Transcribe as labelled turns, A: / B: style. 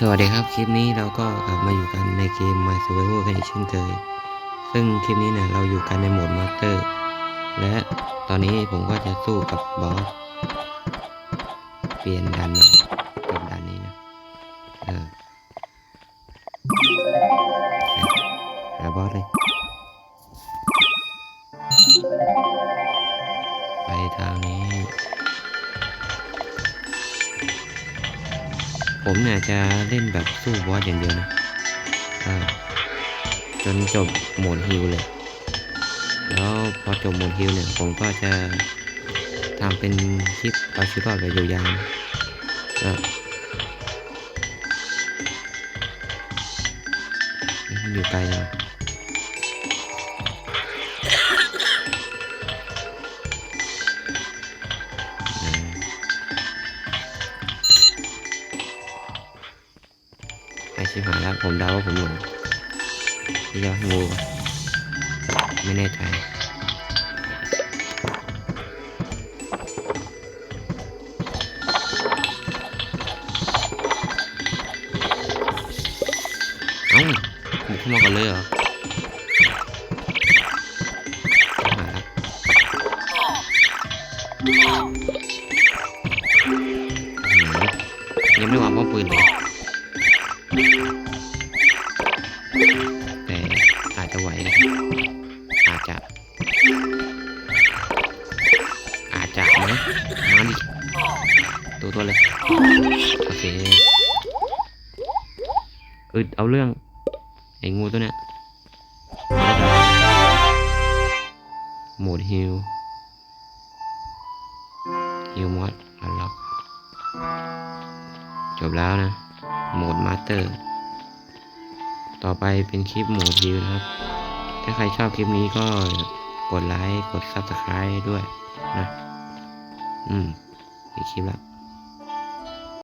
A: สวัสดีครับ คลิปนี้เราก็กลับมาอยู่กันในเกม My Survival กันอีกเช่นเคย ซึ่งคลิปนี้เนี่ยเราอยู่กันในโหมดมาสเตอร์ และตอนนี้ผมก็จะสู้กับบอส เปลี่ยนด่านใหม่กับด่านนี้นะ เออหาบอสเลย ไปทางนี้ ผมเนี่ยจะเล่นแบบสู้บอสอย่างเดียวนะจนจบโหมดฮิลเลย แล้วพอจบโหมดฮิลเนี่ยผมก็จะทำเป็นคลิปเอาชีวิตรอดแบบยาวๆก็อยู่ไกลนะ ชิบหายแล้วผมเดาว่าผมหลงที่ยอดงูไม่แน่ใจเอ้าบุกเข้ามาก่อนเลยเหรอหายละอื้อหือยังไม่วางป้อมปืนเลย แต่อาจจะไหวนะอาจจะ อาจจะนะมาดิตัวตัวเลย โอเคอึดเอาเรื่อง ไอ้งูตัวเนี้ยโหมดฮิลฮิลมอดอันล็อกจบแล้วนะ โหมดมาสเตอร์ ต่อไปเป็นคลิปโหมดวิวนะครับ ถ้าใครชอบคลิปนี้ก็กดไลค์ กด Subscribe ด้วยนะ อืมอีกคลิปแล้ว